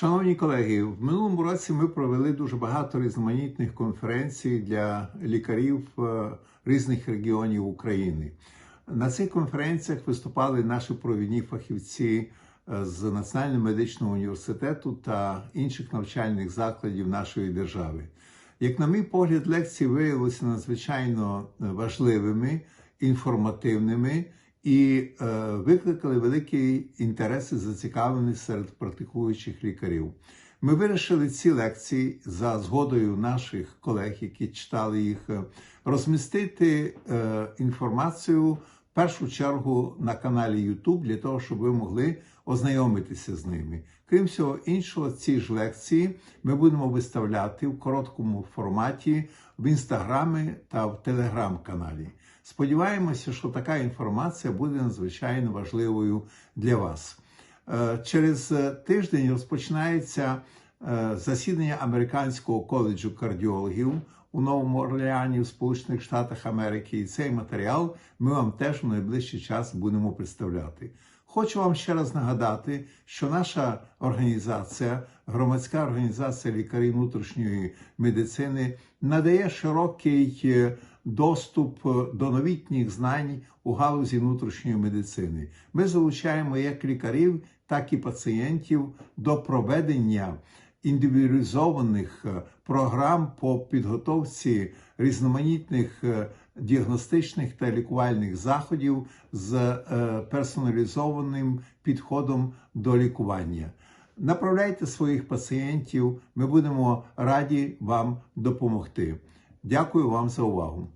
Шановні колеги, в минулому році ми провели дуже багато різноманітних конференцій для лікарів е, різних регіонів України. На цих конференціях виступали наші провідні фахівці е, з Національного медичного університету та інших навчальних закладів нашої держави. Як на мій погляд, лекції виявилися надзвичайно е, важливими, інформативними і е, викликали великий інтерес і зацікавленість серед практикуючих лікарів. Ми вирішили ці лекції за згодою наших колег, які читали їх, розмістити е, інформацію першу чергу на каналі YouTube для того, щоб ви могли ознайомитися з ними. Крім всього іншого, ці ж лекції ми будемо виставляти в короткому форматі в інстаграмі та в телеграм-каналі. Сподіваємося, що така інформація буде надзвичайно важливою для вас. Е, Через е, тиждень розпочинається е, засідання Американського коледжу кардіологів у Новому Орлеані в Сполучених Штатах Америки. І цей матеріал ми вам теж в найближчий час будемо представляти. Хочу вам ще раз нагадати, що наша організація, громадська організація лікарів внутрішньої медицини, надає широкий е, доступ е, до новітніх знань у галузі внутрішньої медицини. Ми залучаємо як лікарів, так і пацієнтів до проведення індивідуалізованих е, програм по підготовці різноманітних е, діагностичних та лікувальних заходів з е, персоналізованим підходом до лікування. Направляйте своїх пацієнтів, ми будемо раді вам допомогти. Дякую вам за увагу.